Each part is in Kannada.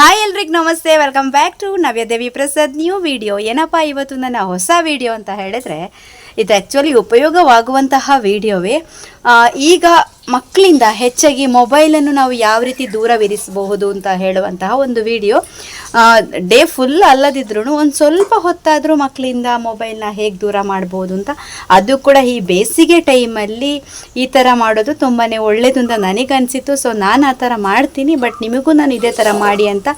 ಹಾಯ್ ಎಲ್ರಿಗೂ ನಮಸ್ತೆ. Welcome back to Navyadevi Prasad new video ಏನಪ್ಪ ಇವತ್ತು ನನ್ನ ಹೊಸ ವಿಡಿಯೋ ಅಂತ ಹೇಳಿದ್ರೆ ಇದು ಆ್ಯಕ್ಚುಲಿ ಉಪಯೋಗವಾಗುವಂತಹ ವಿಡಿಯೋವೇ. ಈಗ ಮಕ್ಕಳಿಂದ ಹೆಚ್ಚಾಗಿ ಮೊಬೈಲನ್ನು ನಾವು ಯಾವ ರೀತಿ ದೂರವಿರಿಸಬಹುದು ಅಂತ ಹೇಳುವಂತಹ ಒಂದು ವಿಡಿಯೋ. ಡೇ ಫುಲ್ ಅಲ್ಲದಿದ್ರೂ ಒಂದು ಸ್ವಲ್ಪ ಹೊತ್ತಾದರೂ ಮಕ್ಕಳಿಂದ ಮೊಬೈಲ್ನ ಹೇಗೆ ದೂರ ಮಾಡ್ಬೋದು ಅಂತ. ಅದು ಕೂಡ ಈ ಬೇಸಿಗೆ ಟೈಮಲ್ಲಿ ಈ ಥರ ಮಾಡೋದು ತುಂಬಾ ಒಳ್ಳೆಯದು ಅಂತ ನನಗನ್ಸಿತ್ತು. ಸೊ ನಾನು ಆ ಥರ ಮಾಡ್ತೀನಿ ಬಟ್ ನಿಮಗೂ ನಾನು ಇದೇ ಥರ ಮಾಡಿ ಅಂತ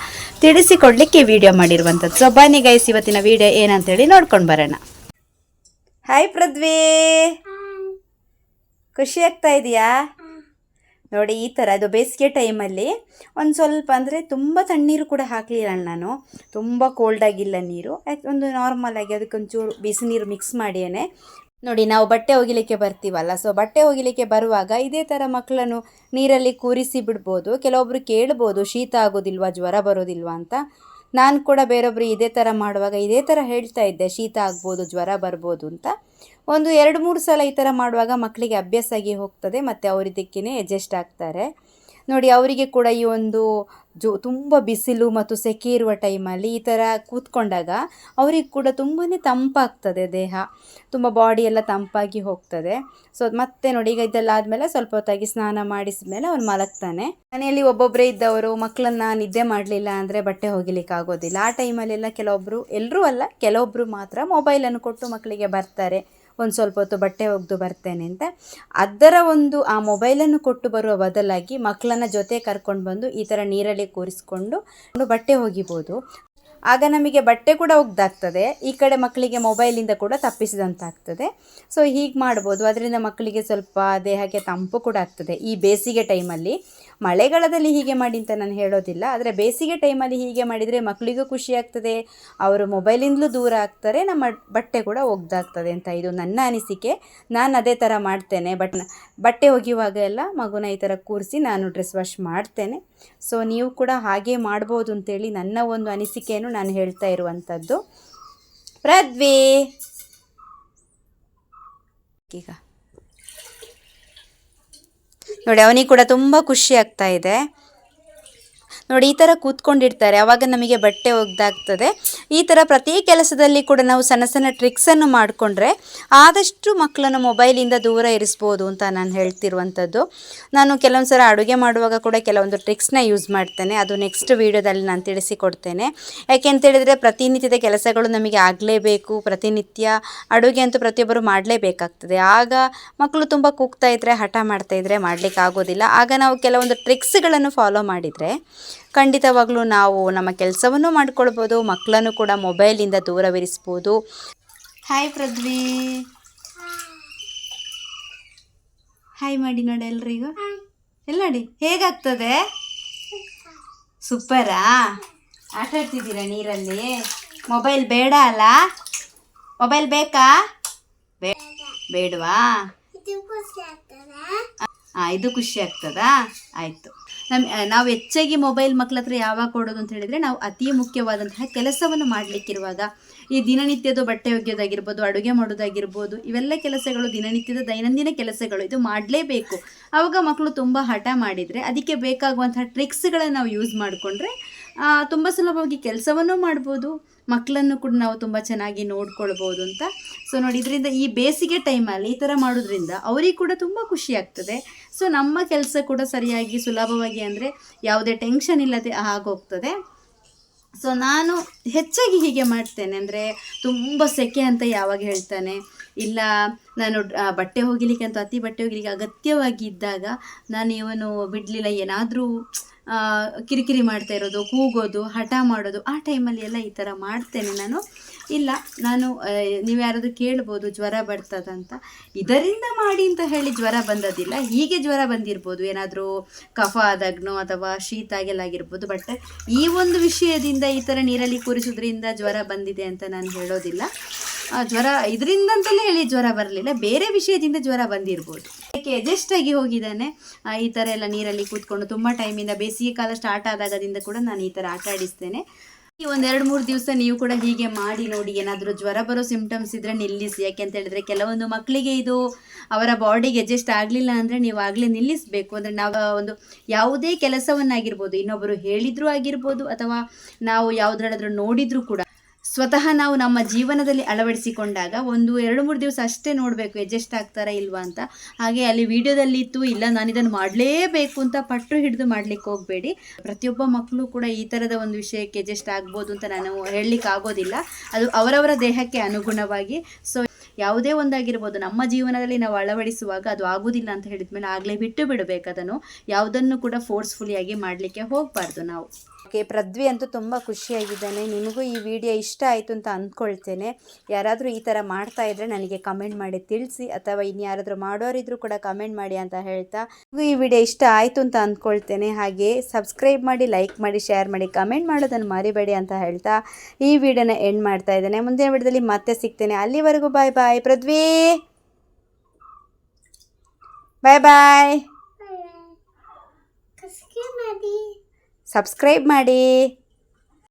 ತಿಳಿಸಿಕೊಡ್ಲಿಕ್ಕೆ ವಿಡಿಯೋ ಮಾಡಿರುವಂಥದ್ದು ಸೊ ಬನ್ನಿ ಗೈಸ್ ಇವತ್ತಿನ ವಿಡಿಯೋ ಏನಂತೇಳಿ ನೋಡ್ಕೊಂಡು ಬರೋಣ. ಹಾಯ್ ಪೃಥ್ವಿ ಖುಷಿ ಆಗ್ತಾ ಇದೆಯಾ? ನೋಡಿ ಈ ಥರ ಅದು ಬೇಸಿಗೆ ಟೈಮಲ್ಲಿ ಒಂದು ಸ್ವಲ್ಪ ಅಂದರೆ ತುಂಬ ತಣ್ಣೀರು ಕೂಡ ಹಾಕಲಿಲ್ಲ ನಾನು. ತುಂಬ ಕೋಲ್ಡ್ ಆಗಿಲ್ಲ ನೀರು. ಯಾಕೆ ಒಂದು ನಾರ್ಮಲ್ ಆಗಿ ಅದಕ್ಕೊಂಚೂರು ಬಿಸಿ ನೀರು ಮಿಕ್ಸ್ ಮಾಡಿಯೇ ನೋಡಿ ನಾವು ಬಟ್ಟೆ ಒಗಿಲಿಕ್ಕೆ ಬರ್ತೀವಲ್ಲ ಸೊ ಬಟ್ಟೆ ಒಗಿಲಿಕ್ಕೆ ಬರುವಾಗ ಇದೇ ಥರ ಮಕ್ಕಳನ್ನು ನೀರಲ್ಲಿ ಕೂರಿಸಿ ಬಿಡ್ಬೋದು. ಕೆಲವೊಬ್ರು ಕೇಳ್ಬೋದು ಶೀತ ಆಗೋದಿಲ್ವಾ? ಜ್ವರ ಬರೋದಿಲ್ವಾ? ಅಂತ. ನಾನು ಕೂಡ ಬೇರೊಬ್ಬರು ಇದೇ ಥರ ಮಾಡುವಾಗ ಇದೇ ಥರ ಹೇಳ್ತಾ ಇದ್ದೆ, ಶೀತ ಆಗ್ಬೋದು, ಜ್ವರ ಬರ್ಬೋದು ಅಂತ. ಒಂದು ಎರಡು ಮೂರು ಸಲ ಈ ಥರ ಮಾಡುವಾಗ ಮಕ್ಕಳಿಗೆ ಅಭ್ಯಾಸ ಆಗಿ ಹೋಗ್ತದೆ, ಮತ್ತು ಅವರಿದ್ದಕ್ಕೇ ಅಡ್ಜಸ್ಟ್ ಆಗ್ತಾರೆ. ನೋಡಿ, ಅವರಿಗೆ ಕೂಡ ಈ ಒಂದು ಜೋ, ತುಂಬ ಬಿಸಿಲು ಮತ್ತು ಸೆಕೆ ಇರುವ ಟೈಮಲ್ಲಿ ಈ ಥರ ಕೂತ್ಕೊಂಡಾಗ ಅವರಿಗೆ ಕೂಡ ತುಂಬಾ ತಂಪಾಗ್ತದೆ ದೇಹ. ತುಂಬ ಬಾಡಿ ಎಲ್ಲ ತಂಪಾಗಿ ಹೋಗ್ತದೆ. ಸೊ ಮತ್ತೆ ನೋಡಿ, ಈಗ ಇದೆಲ್ಲ ಆದಮೇಲೆ ಸ್ವಲ್ಪ ಹೊತ್ತಾಗಿ ಸ್ನಾನ ಮಾಡಿಸಿದ ಮೇಲೆ ಅವ್ನು ಮಲಗ್ತಾನೆ. ಮನೆಯಲ್ಲಿ ಒಬ್ಬೊಬ್ಬರೇ ಇದ್ದವರು ಮಕ್ಕಳನ್ನ ನಿದ್ದೆ ಮಾಡಲಿಲ್ಲ ಅಂದರೆ ಬಟ್ಟೆ ಹೋಗಿಲಿಕ್ಕೆ ಆಗೋದಿಲ್ಲ. ಆ ಟೈಮಲ್ಲೆಲ್ಲ ಕೆಲವೊಬ್ಬರು ಎಲ್ಲರೂ ಅಲ್ಲ ಕೆಲವೊಬ್ಬರು ಮಾತ್ರ ಮೊಬೈಲನ್ನು ಕೊಟ್ಟು ಮಕ್ಕಳಿಗೆ ಬರ್ತಾರೆ. ಒಂದು ಸ್ವಲ್ಪ ಹೊತ್ತು ಬಟ್ಟೆ ಒಗೆದು ಬರ್ತೇನೆ ಅಂತ. ಅದರ ಒಂದು ಆ ಮೊಬೈಲನ್ನು ಕೊಟ್ಟು ಬರುವ ಬದಲಾಗಿ ಮಕ್ಕಳನ್ನ ಜೊತೆ ಕರ್ಕೊಂಡು ಬಂದು ಈ ಥರ ನೀರಲ್ಲಿ ಕೂರಿಸ್ಕೊಂಡು ಬಟ್ಟೆ ಒಗಿಬೋದು. ಆಗ ನಮಗೆ ಬಟ್ಟೆ ಕೂಡ ಒಗ್ದಾಗ್ತದೆ. ಈ ಕಡೆ ಮಕ್ಕಳಿಗೆ ಮೊಬೈಲಿಂದ ಕೂಡ ತಪ್ಪಿಸಿದಂತಾಗ್ತದೆ. ಸೊ ಹೀಗೆ ಮಾಡ್ಬೋದು. ಅದರಿಂದ ಮಕ್ಕಳಿಗೆ ಸ್ವಲ್ಪ ದೇಹಕ್ಕೆ ತಂಪು ಕೂಡ ಆಗ್ತದೆ. ಈ ಬೇಸಿಗೆ ಟೈಮಲ್ಲಿ ಮಳೆಗಾಲದಲ್ಲಿ ಹೀಗೆ ಮಾಡಿ ಅಂತ ನಾನು ಹೇಳೋದಿಲ್ಲ, ಆದರೆ ಬೇಸಿಗೆ ಟೈಮಲ್ಲಿ ಹೀಗೆ ಮಾಡಿದರೆ ಮಕ್ಕಳಿಗೂ ಖುಷಿ ಆಗ್ತದೆ, ಅವರು ಮೊಬೈಲಿಂದಲೂ ದೂರ ಆಗ್ತಾರೆ, ನಮ್ಮ ಬಟ್ಟೆ ಕೂಡ ಒಗ್ದಾಗ್ತದೆ ಅಂತ ಇದು ನನ್ನ ಅನಿಸಿಕೆ. ನಾನು ಅದೇ ಥರ ಮಾಡ್ತೇನೆ ಬಟ್ ಬಟ್ಟೆ ಒಗೆಯುವಾಗ ಎಲ್ಲ ಮಗುನ ಈ ಥರ ಕೂರಿಸಿ ನಾನು ಡ್ರೆಸ್ ವಾಶ್ ಮಾಡ್ತೇನೆ. ಸೊ ನೀವು ಕೂಡ ಹಾಗೆ ಮಾಡ್ಬೋದು ಅಂತೇಳಿ ನನ್ನ ಒಂದು ಅನಿಸಿಕೆಯನ್ನು ನಾನು ಹೇಳ್ತಾ ಇರುವಂಥದ್ದು ಪ್ರದ್ವಿ! ಈಗ. ನೋಡಿ ಅವನಿಗೆ ಕೂಡ ತುಂಬ ಖುಷಿ ಆಗ್ತಾ ಇದೆ. ನೋಡಿ, ಈ ಥರ ಕೂತ್ಕೊಂಡಿರ್ತಾರೆ. ಆವಾಗ ನಮಗೆ ಬಟ್ಟೆ ಒಗ್ದಾಗ್ತದೆ. ಈ ಥರ ಪ್ರತಿ ಕೆಲಸದಲ್ಲಿ ಕೂಡ ನಾವು ಸಣ್ಣ ಸಣ್ಣ ಟ್ರಿಕ್ಸನ್ನು ಮಾಡಿಕೊಂಡ್ರೆ ಆದಷ್ಟು ಮಕ್ಕಳನ್ನು ಮೊಬೈಲಿಂದ ದೂರ ಇರಿಸ್ಬೋದು ಅಂತ ನಾನು ಹೇಳ್ತಿರುವಂಥದ್ದು. ನಾನು ಕೆಲವೊಂದು ಸಲ ಅಡುಗೆ ಮಾಡುವಾಗ ಕೂಡ ಕೆಲವೊಂದು ಟ್ರಿಕ್ಸ್ನ ಯೂಸ್ ಮಾಡ್ತೇನೆ. ಅದು ನೆಕ್ಸ್ಟ್ ವೀಡಿಯೋದಲ್ಲಿ ನಾನು ತಿಳಿಸಿಕೊಡ್ತೇನೆ. ಯಾಕೆಂತೇಳಿದರೆ ಪ್ರತಿನಿತ್ಯದ ಕೆಲಸಗಳು ನಮಗೆ ಆಗಲೇಬೇಕು. ಪ್ರತಿನಿತ್ಯ ಅಡುಗೆ ಅಂತೂ ಪ್ರತಿಯೊಬ್ಬರು ಮಾಡಲೇಬೇಕಾಗ್ತದೆ. ಆಗ ಮಕ್ಕಳು ತುಂಬ ಕೂಗ್ತಾ ಇದ್ದರೆ ಹಠ ಮಾಡ್ತಾ ಇದ್ದರೆ ಮಾಡಲಿಕ್ಕೆ ಆಗೋದಿಲ್ಲ ಆಗ ನಾವು ಕೆಲವೊಂದು ಟ್ರಿಕ್ಸ್ಗಳನ್ನು ಫಾಲೋ ಮಾಡಿದರೆ ಖಂಡಿತವಾಗ್ಲೂ ನಾವು ನಮ್ಮ ಕೆಲಸವನ್ನು ಮಾಡ್ಕೊಳ್ಬೋದು ಮಕ್ಕಳನ್ನು ಕೂಡ ಮೊಬೈಲಿಂದ ದೂರವಿರಿಸ್ಬೋದು. ಹಾಯ್ ಪೃಥ್ವಿ ಹಾಯ್ ಮಾಡಿ ನೋಡಿ ಎಲ್ರಿಗೂ. ಎಲ್ಲ ನೋಡಿ ಹೇಗಾಗ್ತದೆ? ಸೂಪರಾ ಆಟ ಆಡ್ತಿದ್ದೀರಾ ನೀರಲ್ಲಿ? ಮೊಬೈಲ್ ಬೇಡ ಅಲ್ಲ? ಮೊಬೈಲ್ ಬೇಕಾ? ಬೇಡವಾ? ಹಾಂ ಇದು ಖುಷಿ ಆಗ್ತದಾ? ಆಯಿತು. ನಮ್ಮ ನಾವು ಹೆಚ್ಚಾಗಿ ಮೊಬೈಲ್ ಮಕ್ಕಳ ಹತ್ರ ಯಾವಾಗ ಕೊಡೋದು ಅಂತ ಹೇಳಿದರೆ ನಾವು ಅತಿ ಮುಖ್ಯವಾದಂತಹ ಕೆಲಸವನ್ನು ಮಾಡಲಿಕ್ಕಿರುವಾಗ. ಈ ದಿನನಿತ್ಯದ ಬಟ್ಟೆ ಒಗೆಯೋದಾಗಿರ್ಬೋದು, ಅಡುಗೆ ಮಾಡೋದಾಗಿರ್ಬೋದು, ಇವೆಲ್ಲ ಕೆಲಸಗಳು ದಿನನಿತ್ಯದ ದೈನಂದಿನ ಕೆಲಸಗಳು. ಇದು ಮಾಡಲೇಬೇಕು. ಆವಾಗ ಮಕ್ಕಳು ತುಂಬ ಹಠ ಮಾಡಿದರೆ ಅದಕ್ಕೆ ಬೇಕಾಗುವಂತಹ ಟ್ರಿಕ್ಸ್ಗಳನ್ನು ನಾವು ಯೂಸ್ ಮಾಡಿಕೊಂಡ್ರೆ ತುಂಬ ಸುಲಭವಾಗಿ ಕೆಲಸವನ್ನು ಮಾಡ್ಬೋದು ಮಕ್ಕಳನ್ನು ಕೂಡ ನಾವು ತುಂಬ ಚೆನ್ನಾಗಿ ನೋಡ್ಕೊಳ್ಬೋದು ಅಂತ. ಸೊ ನೋಡಿ, ಇದರಿಂದ ಈ ಬೇಸಿಗೆ ಟೈಮಲ್ಲಿ ಈ ಥರ ಮಾಡೋದ್ರಿಂದ ಅವರಿಗೆ ಕೂಡ ತುಂಬ ಖುಷಿ ಆಗ್ತದೆ. ಸೊ ನಮ್ಮ ಕೆಲಸ ಕೂಡ ಸರಿಯಾಗಿ, ಸುಲಭವಾಗಿ ಅಂದರೆ ಯಾವುದೇ ಟೆನ್ಷನ್ ಇಲ್ಲದೆ ಆಗೋಗ್ತದೆ. ಸೊ ನಾನು ಹೆಚ್ಚಾಗಿ ಹೀಗೆ ಮಾಡ್ತೇನೆ ಅಂದರೆ ತುಂಬ ಸೆಕೆ ಅಂತ ಯಾವಾಗ ಹೇಳ್ತಾನೆ. ಇಲ್ಲ, ನಾನು ಬಟ್ಟೆ ಹೋಗಿಲಿಕ್ಕೆ ಅಂತ, ಅತಿ ಬಟ್ಟೆ ಹೋಗಿಲಿಕ್ಕೆ ಅಗತ್ಯವಾಗಿ ಇದ್ದಾಗ ನಾನು ಇವನು ಬಿಡಲಿಲ್ಲ, ಏನಾದರೂ ಕಿರಿಕಿರಿ ಮಾಡ್ತಾ ಇರೋದು, ಕೂಗೋದು, ಹಠ ಮಾಡೋದು, ಆ ಟೈಮಲ್ಲಿ ಎಲ್ಲ ಈ ಥರ ಮಾಡ್ತೇನೆ ನಾನು. ಇಲ್ಲ, ನಾನು ನೀವು ಯಾರಾದರೂ ಕೇಳ್ಬೋದು ಜ್ವರ ಬರ್ತದಂತ. ಇದರಿಂದ ಮಾಡಿ ಅಂತ ಹೇಳಿ ಜ್ವರ ಬಂದದಿಲ್ಲ ಹೀಗೆ ಜ್ವರ ಬಂದಿರ್ಬೋದು. ಏನಾದರೂ ಕಫ ಆದಾಗ್ನೋ ಅಥವಾ ಶೀತ ಆಗಿರ್ಬೋದು. ಬಟ್ ಈ ಒಂದು ವಿಷಯದಿಂದ ಈ ಥರ ನೀರಲ್ಲಿ ಕೂರಿಸೋದ್ರಿಂದ ಜ್ವರ ಬಂದಿದೆ ಅಂತ ನಾನು ಹೇಳೋದಿಲ್ಲ. ಜ್ವರ ಇದರಿಂದ ಅಂತಲೇ ಹೇಳಿ ಜ್ವರ ಬರಲಿಲ್ಲ. ಬೇರೆ ವಿಷಯದಿಂದ ಜ್ವರ ಬಂದಿರ್ಬೋದು. ಯಾಕೆ ಅಡ್ಜಸ್ಟ್ ಆಗಿ ಹೋಗಿದ್ದಾನೆ ಈ ಥರ ಎಲ್ಲ ನೀರಲ್ಲಿ ಕೂತ್ಕೊಂಡು ತುಂಬ ಟೈಮಿಂದ ಬೇಸಿಗೆ ಕಾಲ ಸ್ಟಾರ್ಟ್ ಆದಾಗದಿಂದ ಕೂಡ ನಾನು ಈ ಥರ ಆಟ ಆಡಿಸ್ತೇನೆ. ಈ ಎರಡು ಮೂರು ದಿವಸ ನೀವು ಕೂಡ ಹೀಗೆ ಮಾಡಿ ನೋಡಿ, ಏನಾದರೂ ಜ್ವರ ಬರೋ ಸಿಂಪ್ಟಮ್ಸ್ ಇದ್ರೆ ನಿಲ್ಲಿಸಿ. ಯಾಕೆ ಅಂತ ಹೇಳಿದ್ರೆ ಕೆಲವೊಂದು ಮಕ್ಕಳಿಗೆ ಇದು ಅವರ ಬಾಡಿಗೆ ಅಡ್ಜಸ್ಟ್ ಆಗಲಿಲ್ಲ ಅಂದರೆ ನೀವು ಆಗಲೇ ನಿಲ್ಲಿಸಬೇಕು. ಅಂದರೆ ನಾವು ಒಂದು ಯಾವುದೇ ಕೆಲಸವನ್ನಾಗಿರ್ಬೋದು ಇನ್ನೊಬ್ಬರು ಹೇಳಿದ್ರು ಆಗಿರ್ಬೋದು ಅಥವಾ ನಾವು ಯಾವುದ್ರಾದ್ರೂ ನೋಡಿದ್ರು ಕೂಡ. ಸ್ವತಃ ನಾವು ನಮ್ಮ ಜೀವನದಲ್ಲಿ ಅಳವಡಿಸಿಕೊಂಡಾಗ ಒಂದು ಎರಡು ಮೂರು ದಿವಸ ಅಷ್ಟೇ ನೋಡಬೇಕು ಅಡ್ಜಸ್ಟ್ ಆಗ್ತಾರಾ ಇಲ್ವಾ ಅಂತ. ಹಾಗೆ ಅಲ್ಲಿ ವಿಡಿಯೋದಲ್ಲಿ ಇತ್ತು, ಇಲ್ಲ ನಾನು ಇದನ್ನು ಮಾಡಲೇಬೇಕು ಅಂತ ಪಟ್ಟು ಹಿಡಿದು ಮಾಡ್ಲಿಕ್ಕೆ ಹೋಗಬೇಡಿ. ಪ್ರತಿಯೊಬ್ಬ ಮಕ್ಕಳು ಕೂಡ ಈ ಥರದ ಒಂದು ವಿಷಯಕ್ಕೆ ಅಡ್ಜಸ್ಟ್ ಆಗ್ಬೋದು ಅಂತ ನಾನು ಹೇಳಲಿಕ್ಕೆ ಆಗೋದಿಲ್ಲ. ಅದು ಅವರವರ ದೇಹಕ್ಕೆ ಅನುಗುಣವಾಗಿ. ಸೊ ಯಾವುದೇ ಒಂದಾಗಿರ್ಬೋದು, ನಮ್ಮ ಜೀವನದಲ್ಲಿ ನಾವು ಅಳವಡಿಸುವಾಗ ಅದು ಆಗುವುದಿಲ್ಲ ಅಂತ ಹೇಳಿದ್ಮೇಲೆ ಆಗಲೇ ಬಿಟ್ಟು ಬಿಡಬೇಕು ಅದನ್ನು. ಯಾವುದನ್ನು ಕೂಡ ಫೋರ್ಸ್ಫುಲಿಯಾಗಿ ಮಾಡಲಿಕ್ಕೆ ಹೋಗಬಾರ್ದು ನಾವು. ಓಕೆ, ಪೃಥ್ವಿ ಅಂತೂ ತುಂಬ ಖುಷಿಯಾಗಿದ್ದಾನೆ. ನಿಮಗೂ ಈ ವಿಡಿಯೋ ಇಷ್ಟ ಆಯಿತು ಅಂತ ಅಂದ್ಕೊಳ್ತೇನೆ. ಯಾರಾದರೂ ಈ ಥರ ಮಾಡ್ತಾ ಇದ್ದರೆ ನನಗೆ ಕಮೆಂಟ್ ಮಾಡಿ ತಿಳಿಸಿ, ಅಥವಾ ಇನ್ಯಾರಾದರೂ ಮಾಡೋರಿದ್ರು ಕೂಡ ಕಮೆಂಟ್ ಮಾಡಿ ಅಂತ ಹೇಳ್ತಾ. ನಿಮಗೂ ಈ ವಿಡಿಯೋ ಇಷ್ಟ ಆಯಿತು ಅಂತ ಅಂದ್ಕೊಳ್ತೇನೆ. ಹಾಗೆ ಸಬ್ಸ್ಕ್ರೈಬ್ ಮಾಡಿ, ಲೈಕ್ ಮಾಡಿ, ಶೇರ್ ಮಾಡಿ, ಕಮೆಂಟ್ ಮಾಡೋದನ್ನು ಮರಿಬೇಡಿ ಅಂತ ಹೇಳ್ತಾ. ಈ ವಿಡಿಯೋನ ಎಂಡ್ ಮಾಡ್ತಾ ಇದ್ದೇನೆ. ಮುಂದಿನ ವಿಡಿಯೋದಲ್ಲಿ ಮತ್ತೆ ಸಿಗ್ತೇನೆ. ಅಲ್ಲಿವರೆಗೂ ಬಾಯ್ ಬಾಯ್ ಪೃಥ್ವಿ ಬಾಯ್ ಬಾಯ್ ಸಬ್ಸ್ಕ್ರೈಬ್ ಮಾಡಿ.